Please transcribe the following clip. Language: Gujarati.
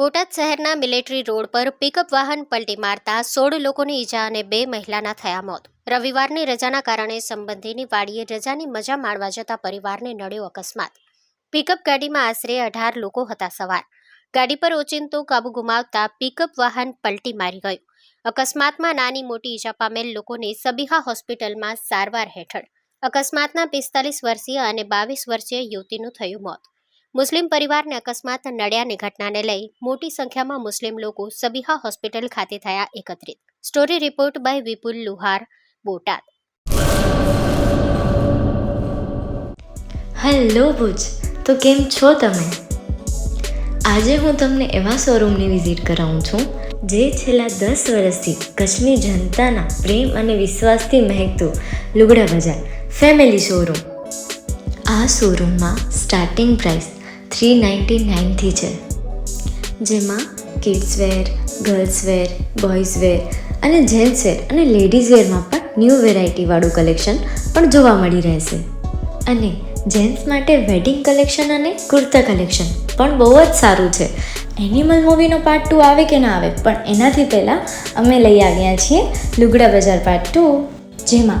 બોટાદ શહેરના મિલિટરી રોડ પર પિકઅપ વાહન પલટી મારતા સોળ લોકોની ઈજા અને બે મહિલાના થયા મોત. રવિવારની રજાના કારણે સંબંધીની વાડીએ રજાની મજા માણવા જતા પરિવારને નડ્યો અકસ્માત. પિકઅપ ગાડીમાં આશરે અઢાર લોકો હતા સવાર. ગાડી પર ઓચિંતો કાબુ ગુમાવતા પિકઅપ વાહન પલટી મારી ગયું. અકસ્માતમાં નાની મોટી ઈજા પામેલ લોકોને સબીહા હોસ્પિટલમાં સારવાર હેઠળ. અકસ્માતના પિસ્તાલીસ વર્ષીય અને બાવીસ વર્ષીય યુવતીનું થયું મોત. મુસ્લિમ પરિવારને અકસ્માત નડ્યાની ઘટનાને લઈ મોટી સંખ્યામાં મુસ્લિમ લોકો સબીહા હોસ્પિટલ ખાતે થયા એકત્રિત. Story report by Vipul Luhar, Botad. Hello Bhuj, તો કેમ છો તમે? આજે હું તમને એવા શોરૂમની વિઝિટ કરાવું છું, જે છેલ્લા દસ વર્ષથી કચ્છની જનતાના પ્રેમ અને વિશ્વાસથી મહેકતું લુગડા બજાર ફેમિલી શોરૂમ. આ શોરૂમમાં સ્ટાર્ટિંગ પ્રાઇસ થ્રી નાઇન્ટી નાઇનથી છે. જેમાં kids wear girls wear boys wear અને જેન્ટ્સ વેર અને લેડીઝ વેરમાં પણ ન્યૂ વેરાયટીવાળું કલેક્શન પણ જોવા મળી રહેશે. અને જેન્ટ્સ માટે વેડિંગ કલેક્શન અને કુર્તા કલેક્શન પણ બહુ જ સારું છે. એનિમલ મૂવીનો પાર્ટ ટુ આવે કે ના આવે, પણ એનાથી પહેલાં અમે લઈ આવ્યા છીએ લુગડા બજાર પાર્ટ ટુ જેમાં